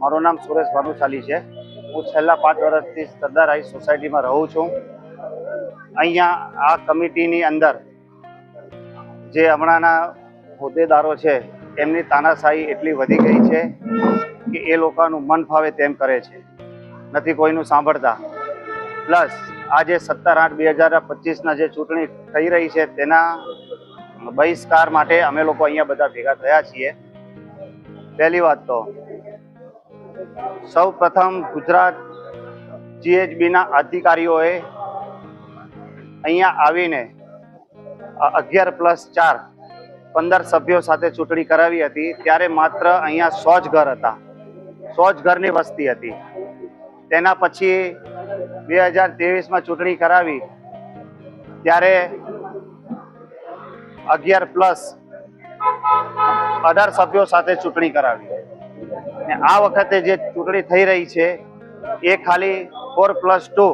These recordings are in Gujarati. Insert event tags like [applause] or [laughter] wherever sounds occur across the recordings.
મારું નામ સુરેશ ભાનુશાલી છે. હું છેલ્લા પાંચ વર્ષથી સરદાર હાઈ સોસાયટીમાં રહું છું. અહીંયા આ કમિટીની અંદર જે હમણાંના હોદ્દેદારો છે, એમની તાનાશાહી એટલી વધી ગઈ છે કે એ લોકોનું મન ફાવે તેમ કરે છે. નથી કોઈનું સાંભળતા. પ્લસ આજે સત્તર આઠ બે હજાર પચીસના જે ચૂંટણી થઈ રહી છે, તેના બહિષ્કાર માટે અમે લોકો અહીંયા બધા ભેગા થયા છીએ. પહેલી વાત તો સૌ પ્રથમ ગુજરાત જીએચબીના અધિકારીઓએ અહીંયા આવીને અગિયાર પ્લસ ચાર પંદર સભ્યો સાથે ચૂંટણી કરાવી હતી. ત્યારે માત્ર અહીંયા સો જ ઘર હતા. સો જ ઘરની વસ્તી હતી. તેના પછી બે હજાર ત્રેવીસમાં ચૂંટણી કરાવી. ત્યારે અગિયાર પ્લસ અઢાર સભ્યો સાથે ચૂંટણી કરાવી. ને આ વખતે જે ચૂંટણી થઈ રહી છે, એ ખાલી ફોર પ્લસ ટુ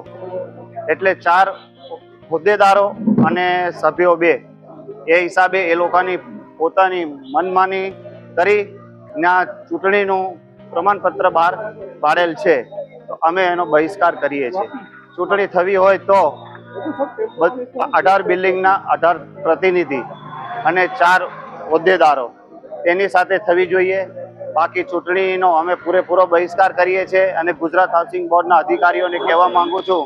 એટલે ચાર હોદ્દેદારો અને સભ્યો બે. એ હિસાબે એ લોકોની પોતાની મનમાની કરી ને ચૂંટણીનું પ્રમાણપત્ર બહાર પાડેલ છે. તો અમે એનો બહિષ્કાર કરીએ છીએ. ચૂંટણી થવી હોય તો અઢાર બિલ્ડિંગના અઢાર પ્રતિનિધિ અને ચાર હોદ્દેદારો તેની સાથે થવી જોઈએ. બાકી ચૂંટણીનો અમે પૂરેપૂરો બહિષ્કાર કરીએ છીએ અને ગુજરાત હાઉસિંગ બોર્ડના અધિકારીઓને કહેવા માંગુ છું,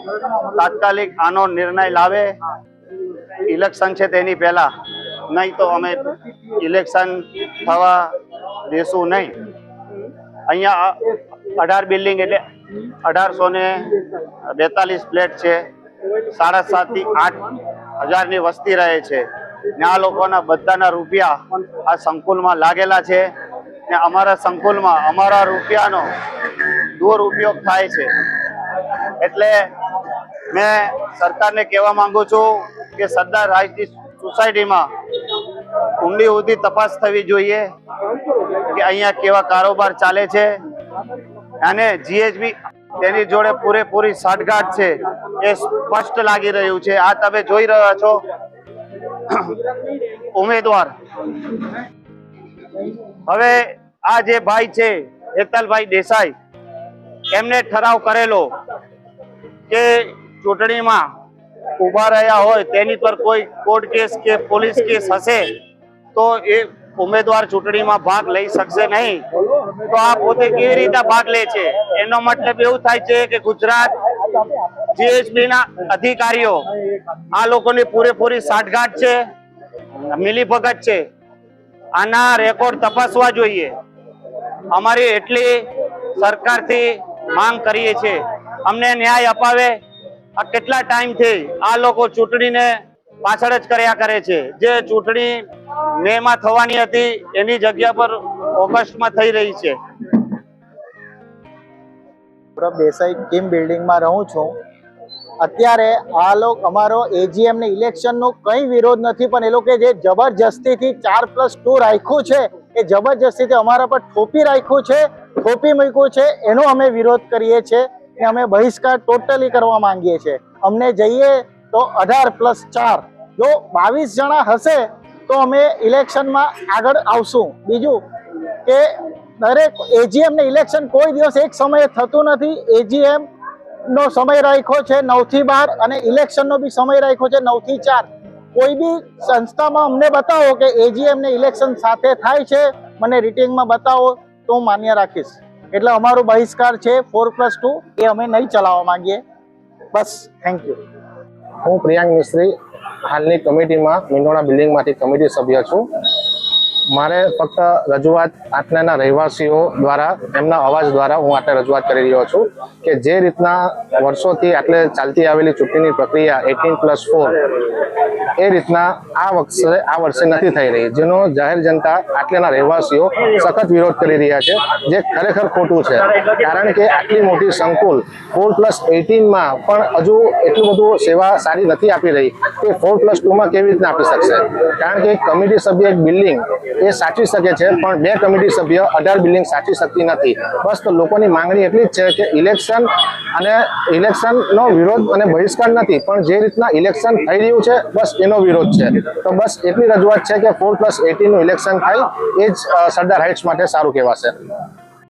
તાત્કાલિક આનો નિર્ણય લાવે. ઇલેક્શન છે તેની પહેલા. નહીં તો અમે ઇલેક્શન થવા દેશું નહીં. અહીંયા અઢાર બિલ્ડિંગ એટલે અઢારસો ને બેતાલીસ ફ્લેટ છે. સાડા સાતથી આઠ હજારની વસ્તી રહે છે. આ લોકોના બધાના રૂપિયા આ સંકુલમાં લાગેલા છે ને અમારા સંકુલમાં અમારા રૂપિયાનો દુરુપયોગ થાય છે. એટલે મેં સરકારને કહેવા માંગુ છું કે સરદાર રાજની સોસાયટીમાં ઊંડી ઊંધી તપાસ થવી જોઈએ કે અહીંયા કેવા કારોબાર ચાલે છે અને જીએચબી તેની જોડે પૂરેપૂરી સાઠગાંઠ છે એ સ્પષ્ટ લાગી રહ્યું છે. આ તમે જોઈ રહ્યા છો [coughs] ઉમેદવાર. હવે આ જે ભાઈ છે, હેતલભાઈ દેસાઈ, એમને ઠરાવ કરેલો કે ચૂંટણીમાં ઊભા રહ્યા હોય, તેની પર કોઈ કોર્ટ કેસ કે પોલીસ કેસ હશે, તો એ ઉમેદવાર ચૂંટણીમાં ભાગ લઈ શકશે નહીં. તો આ પોતે કેવી રીતે ભાગ લે છે? એનો મતલબ એવું થાય છે કે ગુજરાત જીએસબી ના અધિકારીઓ, આ લોકોની પૂરેપૂરી સાઠગાંઠ છે, મિલીભગત છે. આના રેકોર્ડ તપાસવા જોઈએ. અમારી એટલી સરકારથી માંગ કરીએ છીએ. અમને ન્યાય અપાવે. આ કેટલા ટાઈમથી આ લોકો ચૂંટણીને પાછળ જ કર્યા કરે છે. જે ચૂંટણી મેમાં થવાની હતી, એની જગ્યા પર ઓગસ્ટમાં થઈ રહી છે. સૌરભ દેસાઈ કિમ બિલ્ડિંગમાં રહું છું. અત્યારે આ લોક, અમારો એજીએમ ને ઇલેક્શનનો કંઈ વિરોધ નથી, પણ એ લોકો જે જબરજસ્તીથી ચાર પ્લસ ટુ રાખ્યું છે, એ જબરજસ્તીથી અમારા પર થોપી રાખ્યું છે થોપી મૂક્યું છે, એનો અમે વિરોધ કરીએ છીએ કે અમે બહિષ્કાર ટોટલી કરવા માંગીએ છીએ. અમને જઈએ તો અઢાર પ્લસ ચાર. જો બાવીસ જણા હશે, તો અમે ઇલેક્શનમાં આગળ આવશું. બીજું કે દરેક એજીએમ ને ઇલેક્શન કોઈ દિવસ એક સમયે થતું નથી. એજીએમ નો સમય રાખ્યો છે નવથી બાર અને ઇલેક્શન નો બી સમય રાખ્યો છે નવથી ચાર. કોઈ બી સંસ્થામાં અમને બતાવો કે એજીએમ ને ઇલેક્શન સાથે થાય છે. મને રિટિંગમાં બતાવો તો હું માન્ય રાખીશ. એટલે અમારો બહિષ્કાર છે ફોર પ્લસ ટુ એ અમે નહીં ચલાવવા માંગીએ. બસ થેન્ક યુ હું પ્રિયાંક મિસ્ત્રી, હાલની કમિટીમાં મીંડોણા બિલ્ડિંગમાંથી કમિટી સભ્ય છું. મારે ફક્ત રજૂઆત આટલાના રહેવાસીઓ દ્વારા, એમના અવાજ દ્વારા હું આટલે રજૂઆત કરી રહ્યો છું કે જે રીતના વર્ષોથી આટલે ચાલતી આવેલી ચૂંટણીની પ્રક્રિયા એટીન પ્લસ ફોર, એ રીતના આ વર્ષે આ વર્ષે નથી થઈ રહી. જેનો જાહેર જનતા આટલેના રહેવાસીઓ સખત વિરોધ કરી રહ્યા છે, જે ખરેખર ખોટું છે. કારણ કે આટલી મોટી સંકુલ ફોર પ્લસ એટીનમાં પણ હજુ એટલું બધું સેવા સારી નથી આપી રહી કે ફોર પ્લસ ટુમાં કેવી રીતના આપી શકશે? કારણ કે કમિટી સભ્ય, એક બિલ્ડિંગ એ સાચવી શકે છે, પણ બે કમિટી સભ્ય અઢાર બિલ્ડિંગ સાચવી શકતી નથી. બસ તો લોકોની માંગણી એટલી જ છે કે ઇલેક્શન અને ઇલેક્શનનો વિરોધ અને બહિષ્કાર નથી, પણ જે રીતના ઇલેક્શન થઈ રહ્યું છે, બસ એનો વિરોધ છે. તો બસ એટલી રજૂઆત છે કે ફોર પ્લસ એટીનું ઇલેક્શન થાય, એ જ સરદાર હાઇટ્સ માટે સારું કહેવાશે.